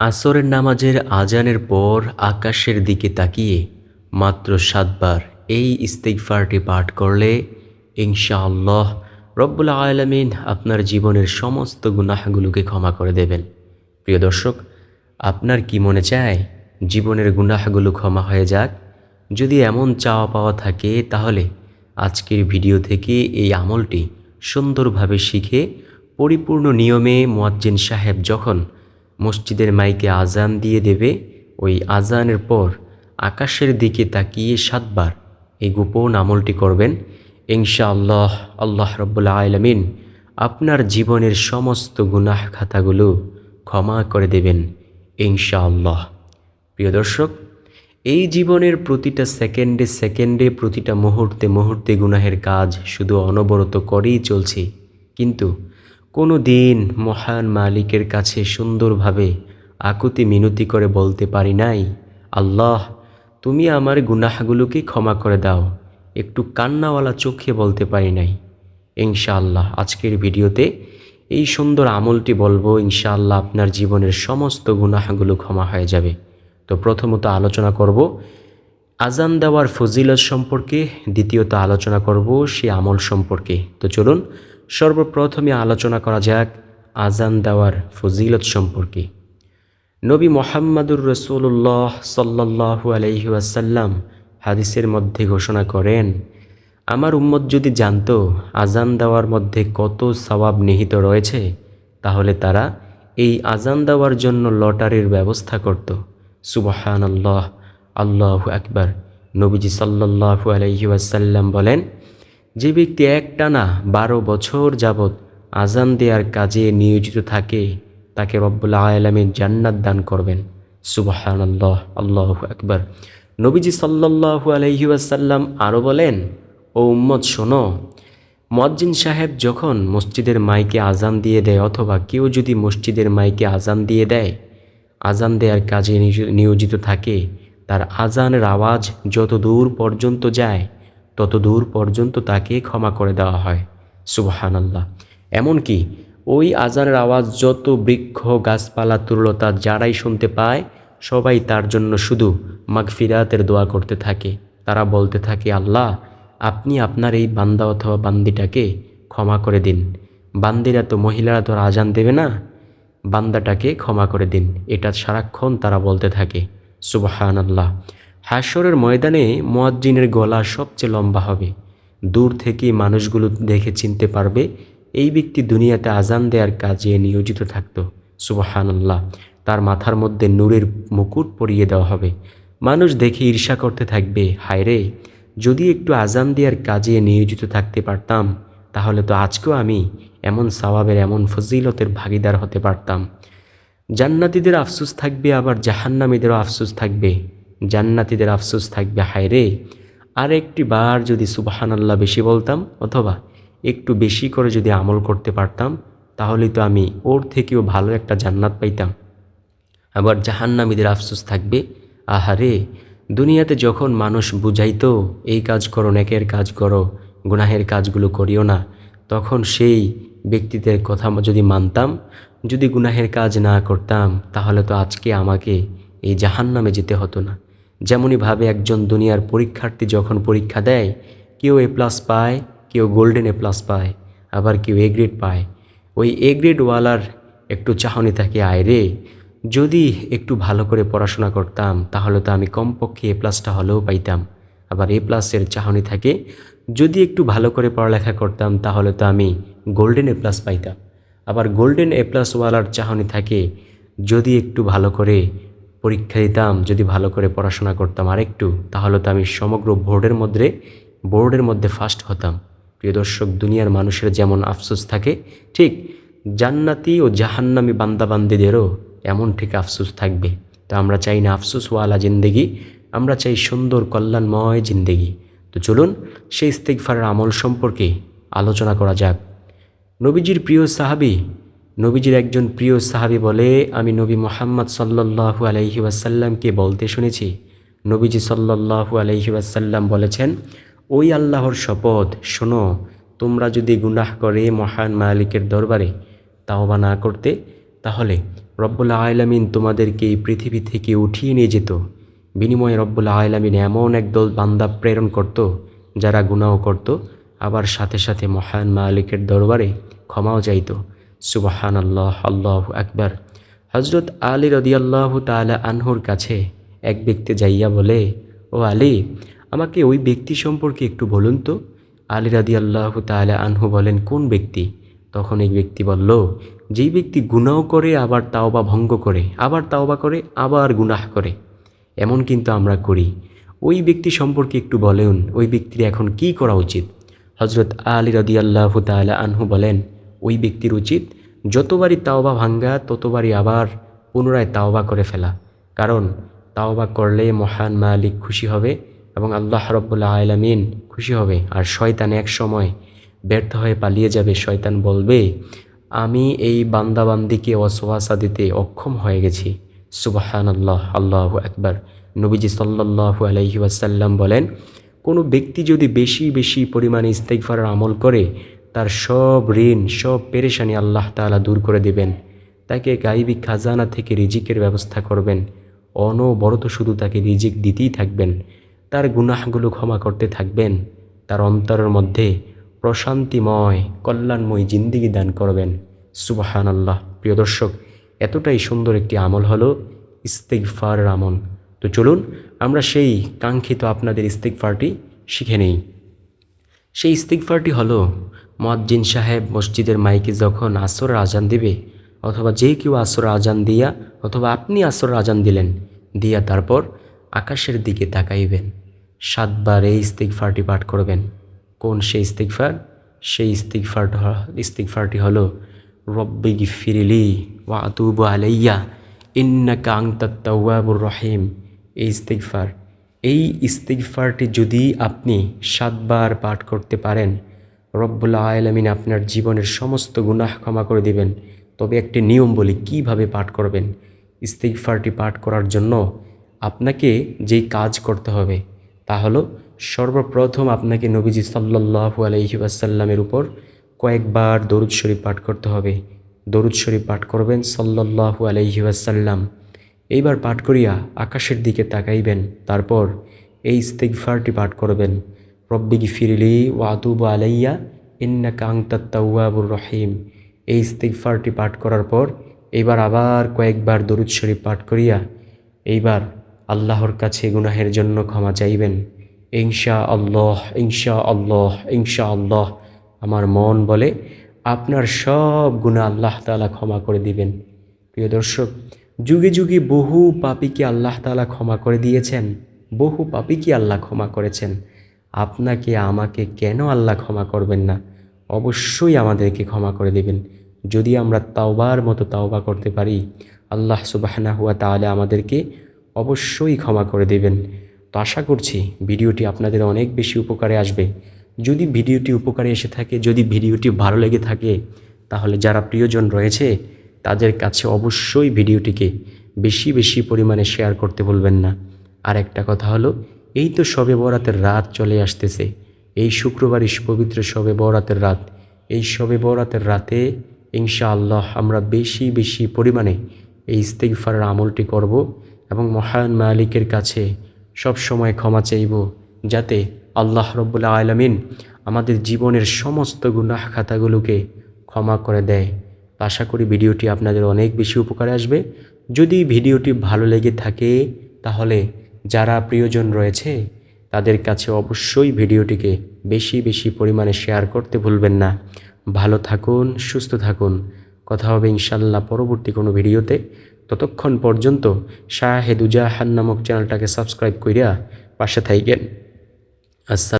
আসরের নামাজের আজানের পর আকাশের দিকে তাকিয়ে মাত্র সাতবার এই ইস্তেকফারটি পাঠ করলে ইনশাআল্লাহ রব্বুল আলমিন আপনার জীবনের সমস্ত গুনাহগুলোকে ক্ষমা করে দেবেন। প্রিয় দর্শক, আপনার কি মনে চায় জীবনের গুনাহগুলো ক্ষমা হয়ে যাক? যদি এমন চাওয়া পাওয়া থাকে, তাহলে আজকের ভিডিও থেকে এই আমলটি সুন্দরভাবে শিখে পরিপূর্ণ নিয়মে মোয়াজ্জিন সাহেব যখন মসজিদের মাইকে আজান দিয়ে দেবে। ওই আজানের পর আকাশের দিকে তাকিয়ে সাতবার এই গোপন আমলটি করবেন। ইনশাআল্লাহ, আল্লাহ রব্বুল্লা আলমিন আপনার জীবনের সমস্ত গুনাহ খাতাগুলো ক্ষমা করে দেবেন ইনশাআল্লাহ। প্রিয় দর্শক, এই জীবনের প্রতিটা সেকেন্ডে সেকেন্ডে, প্রতিটা মুহূর্তে মুহূর্তে গুনাহের কাজ শুধু অনবরত করেই চলছে। কিন্তু কোনো দিন মহান মালিকের কাছে সুন্দরভাবে আকুতি মিনতি করে বলতে পারি নাই, আল্লাহ, তুমি আমার গুনাহগুলোকে ক্ষমা করে দাও। একটু কান্নাওয়ালা চোখে বলতে পারি নাই। ইনশাআল্লাহ, আজকের ভিডিওতে এই সুন্দর আমলটি বলব, ইনশাআল্লাহ আপনার জীবনের সমস্ত গুনাহগুলো ক্ষমা হয়ে যাবে। তো প্রথমত আলোচনা করব আজান দেওয়ার ফজিলত সম্পর্কে, দ্বিতীয়ত আলোচনা করব সে আমল সম্পর্কে। তো চলুন সর্বপ্রথমে আলোচনা করা যাক আজান দেওয়ার ফজিলত সম্পর্কে। নবী মোহাম্মদুর রসুল্লাহ সাল্লাহু আলহি আসাল্লাম হাদিসের মধ্যে ঘোষণা করেন, আমার উম্মত যদি জানত আজান দেওয়ার মধ্যে কত সবাব নিহিত রয়েছে, তাহলে তারা এই আজান দেওয়ার জন্য লটারির ব্যবস্থা করত। সুবাহান আল্লাহ আল্লাহ আকবার। নবীজি সাল্লাহু আলহি আসাল্লাম বলেন যে ব্যক্তি একটানা বারো বছর যাবৎ আজান দেওয়ার কাজে নিয়োজিত থাকে, তাকে রব্বুল্লা আলমীর জান্নাত দান করবেন। সুবাহান আল্লাহ আল্লাহ আকবর। নবীজি সাল্লাহু আলহি আসাল্লাম আরও বলেন, ও উম্মদ শোনো মজ্জিন সাহেব যখন মসজিদের মাইকে আজান দিয়ে দেয় অথবা কেউ যদি মসজিদের মাইকে আজান দিয়ে দেয়, আজান দেওয়ার কাজে নিয়োজিত থাকে, তার আজানের আওয়াজ যত দূর পর্যন্ত যায় তত দূর পর্যন্ত তাকে ক্ষমা করে দেওয়া হয়। সুবাহান আল্লাহ এমনকি ওই আজানের আওয়াজ যত বৃক্ষ, গাছপালা, তুরলতা যারাই শুনতে পায়, সবাই তার জন্য শুধু মাগফিরাতের দোয়া করতে থাকে। তারা বলতে থাকে, আল্লাহ, আপনি আপনার এই বান্দা অথবা বান্দিটাকে ক্ষমা করে দিন। বান্দিরা তো মহিলারা তো আজান দেবে না। বান্দাটাকে ক্ষমা করে দিন। এটা সারাক্ষণ তারা বলতে থাকে। সুবাহান আল্লাহ হাসরের ময়দানে মোয়াজ্জিনের গলা সবচেয়ে লম্বা হবে। দূর থেকেই মানুষগুলো দেখে চিনতে পারবে, এই ব্যক্তি দুনিয়াতে আজান দেওয়ার কাজে নিয়োজিত থাকতো। সুবাহান আল্লাহ তার মাথার মধ্যে নূরের মুকুট পরিয়ে দেওয়া হবে। মানুষ দেখে ঈর্ষা করতে থাকবে হায়রে যদি একটু আজান দেওয়ার কাজে নিয়োজিত থাকতে পারতাম, তাহলে তো আজকেও আমি এমন সওয়াবের, এমন ফজিলতের ভাগিদার হতে পারতাম। জান্নাতিদের আফসুস থাকবে, আবার জাহান্নামীদেরও আফসুস থাকবে। জান্নাতিদের আফসোস থাকবে হায়রে আর একটি বার যদি সুবাহান আল্লাহ বেশি বলতাম, অথবা একটু বেশি করে যদি আমল করতে পারতাম, তাহলে তো আমি ওর থেকেও ভালো একটা জান্নাত পাইতাম। আবার জাহান্নামীদের আফসোস থাকবে আহারে দুনিয়াতে যখন মানুষ বুঝাইতো, এই কাজ করো, নেকের কাজ করো, গুনাহের কাজগুলো করিও না, তখন সেই ব্যক্তিদের কথা যদি মানতাম, যদি গুনাহের কাজ না করতাম, তাহলে তো আজকে আমাকে এই জাহান নামে যেতে হতো না। যেমনইভাবে একজন দুনিয়ার পরীক্ষার্থী যখন পরীক্ষা দেয়, কেউ এ প্লাস পায়, কেউ গোল্ডেন এ প্লাস পায়, আবার কেউ এ গ্রেড পায়। ওই এ গ্রেডওয়ালার একটু চাহনি থাকে, আয় রে, যদি একটু ভালো করে পড়াশোনা করতাম, তাহলে তো আমি কমপক্ষে এ প্লাসটা হলেও পাইতাম। আবার এ প্লাসের চাহনি থাকে, যদি একটু ভালো করে পড়ালেখা করতাম, তাহলে তো আমি গোল্ডেন এ প্লাস পাইতাম। আবার গোল্ডেন এ প্লাসওয়ালার চাহনি থাকে, যদি একটু ভালো করে পরীক্ষা দিতাম, যদি ভালো করে পড়াশোনা করতাম আরেকটু, তাহলে তো আমি সমগ্র বোর্ডের মধ্যে বোর্ডের মধ্যে ফার্স্ট হতাম। প্রিয় দর্শক, দুনিয়ার মানুষের যেমন আফসোস থাকে, ঠিক জান্নাতি ও জাহান্নামি বান্দাবান্দিদেরও এমন ঠিক আফসোস থাকবে। তো আমরা চাই না আফসোসওয়ালা জিন্দেগি, আমরা চাই সুন্দর কল্যাণময় জিন্দেগি। তো চলুন সেই ইস্তেকফারের আমল সম্পর্কে আলোচনা করা যাক। নবীজির প্রিয় সাহাবি নবীজির একজন প্রিয় সাহাবি বলে, আমি নবী মোহাম্মদ সাল্লাহু আলহি ওয়াসাল্লামকে বলতে শুনেছি। নবীজি সাল্লাহু আলহি ওয়াসাল্লাম বলেছেন, ওই আল্লাহর শপথ শোনো, তোমরা যদি গুনাহ করে মহান মালিকের দরবারে তাওবা না করতে, তাহলে রব্বুল আয়লামিন তোমাদেরকে এই পৃথিবী থেকে উঠিয়ে নিয়ে যেত। বিনিময়ে রব্বুল আয়লামিন এমন একদল বান্দা প্রেরণ করত, যারা গুনাও করত, আবার সাথে সাথে মহান মালিকের দরবারে ক্ষমাও চাইত। সুবাহান আল্লাহ আল্লাহ আকবার। হজরত আলী রদিয়াল্লাহ তালা আনহুর কাছে এক ব্যক্তি যাইয়া বলে, ও আলী, আমাকে ওই ব্যক্তি সম্পর্কে একটু বলুন তো। আলী রাদি আল্লাহ তালা আনহু বলেন, কোন ব্যক্তি? তখন এই ব্যক্তি বলল, যেই ব্যক্তি গুনাও করে, আবার তাওবা ভঙ্গ করে, আবার তাওবা করে, আবার গুনাহ করে। এমন কিন্তু আমরা করি। ওই ব্যক্তি সম্পর্কে একটু বলেন, ওই ব্যক্তির এখন কি করা উচিত? হজরত আলী রদি আল্লাহ তালা আনহু বলেন ওই ব্যক্তির উচিত যতবারই তাওবা ভাঙ্গা, ততবারই আবার পুনরায় তাওবা করে ফেলা। কারণ তাওবা করলে মহান মালিক খুশি হবে এবং আল্লাহ রব্বুল্লাহ আলামিন খুশি হবে। আর শয়তান এক সময় ব্যর্থ হয়ে পালিয়ে যাবে। শয়তান বলবে, আমি এই বান্দাবান্দিকে অসোয়াসা দিতে অক্ষম হয়ে গেছি। সুবাহান আল্লাহ আল্লাহ একবার নবীজি সাল্লাহ আলহি ওয়াসাল্লাম বলেন, কোনো ব্যক্তি যদি বেশি বেশি পরিমাণে ইস্তেকফারের আমল করে তার সব ঋণ, সব পেরেশানি আল্লাহ তালা দূর করে দেবেন। তাকে গাইবি খাজানা থেকে রিজিকের ব্যবস্থা করবেন। অনবরত শুধু তাকে রিজিক দিতেই থাকবেন। তার গুনাহগুলো ক্ষমা করতে থাকবেন। তার অন্তরের মধ্যে প্রশান্তিময়, কল্যাণময় জিন্দিগি দান করবেন। সুবাহান আল্লাহ প্রিয় দর্শক, এতটাই সুন্দর একটি আমল হলো ইস্তেকফার আমল। তো চলুন, আমরা সেই কাঙ্ক্ষিত আপনাদের ইস্তেকফারটি শিখে নেই। সেই ইস্তিকফারটি হলো মজ্জিন সাহেব মসজিদের মাইকে যখন আসর আজান দিবে, অথবা যে কেউ আসর আজান দিয়া, অথবা আপনি আসর আজান দিলেন, দিয়া তারপর আকাশের দিকে তাকাইবেন। সাতবার এই ইস্তিকফারটি পাঠ করবেন। কোন সেই ইস্তিকফার সেই ইস্তিকফার ইস্তিকফারটি হলো, রব্বি গিফিরিলি ওয়া আতুবু আলাইয়া, ইন্নাকা আংতাত তাওয়াবুর রহিম। এই ইস্তিকফার এই ইস্তিগফারটি যদি আপনি সাতবার পাঠ করতে পারেন রব্বুল্লা আলমিন আপনার জীবনের সমস্ত গুনাহ ক্ষমা করে দিবেন। তবে একটি নিয়ম বলি, কীভাবে পাঠ করবেন? ইস্তিগফারটি পাঠ করার জন্য আপনাকে যেই কাজ করতে হবে, তা হলো সর্বপ্রথম আপনাকে নবীজি সাল্লাহু আলহি আসাল্লামের উপর কয়েকবার দরুদ শরীফ পাঠ করতে হবে। দরুদ শরীফ পাঠ করবেন সাল্লাহু আলহি আসাল্লাম এইবার পাঠ করিয়া আকাশের দিকে তাকাইবেন, তারপর এই ইস্তেকফারটি পাঠ করবেন। রব্বিগি ফিরিলি ওয়াতুব আলাইয়া ইন্না কাংতাত্তাউয়াবুর রহিম। এই ইস্তেকফারটি পাঠ করার পর এইবার আবার কয়েকবার দরুদ শরীফ পাঠ করিয়া এইবার আল্লাহর কাছে গুনাহের জন্য ক্ষমা চাইবেন। ইনশা আল্লাহ ইনশা আল্লাহ ইনশা আল্লাহ আমার মন বলে, আপনার সব গুণা আল্লাহ তালা ক্ষমা করে দিবেন। প্রিয় দর্শক, যুগে যুগে বহু পাপিকে আল্লাহ তালা ক্ষমা করে দিয়েছেন, বহু পাপিকে আল্লাহ ক্ষমা করেছেন। আপনাকে, আমাকে কেন আল্লাহ ক্ষমা করবেন না? অবশ্যই আমাদেরকে ক্ষমা করে দেবেন। যদি আমরা তাওবার মতো তাওবা করতে পারি, আল্লাহ সুবাহানা হুয়া তাহলে আমাদেরকে অবশ্যই ক্ষমা করে দেবেন। তো আশা করছি ভিডিওটি আপনাদের অনেক বেশি উপকারে আসবে। যদি ভিডিওটি উপকারে এসে থাকে, যদি ভিডিওটি ভালো লেগে থাকে, তাহলে যারা প্রিয়জন রয়েছে, তাদের কাছে অবশ্যই ভিডিওটিকে বেশি বেশি পরিমাণে শেয়ার করতে বলবেন না। আর একটা কথা হলো এই তো শবে বরাতের রাত চলে আসতেছে। এই শুক্রবারই পবিত্র শবে বরাতের রাত। এই শবে বরাতের রাতে ইনশা আল্লাহ আমরা বেশি বেশি পরিমাণে এই ইস্তেগফারের আমলটি করব এবং মহান মালিকের কাছে সব সময় ক্ষমা চাইব যাতে আল্লাহ রব্বুল্লা আলমিন আমাদের জীবনের সমস্ত গুনাহ খাতাগুলোকে ক্ষমা করে দেয়। আশা করি ভিডিওটি আপনাদের অনেক বেশি উপকারে আসবে। যদি ভিডিওটি ভালো লেগে থাকে তাহলে যারা প্রিয়জন রয়েছে, তাদের কাছে অবশ্যই ভিডিওটিকে বেশি বেশি পরিমাণে শেয়ার করতে ভুলবেন না। ভালো থাকুন, সুস্থ থাকুন। কথা হবে ইনশাল্লাহ পরবর্তী কোনো ভিডিওতে। ততক্ষণ পর্যন্ত শাহেদুজাহান নামক চ্যানেলটাকে সাবস্ক্রাইব করিয়া পাশে থাইকেন। আচ্ছা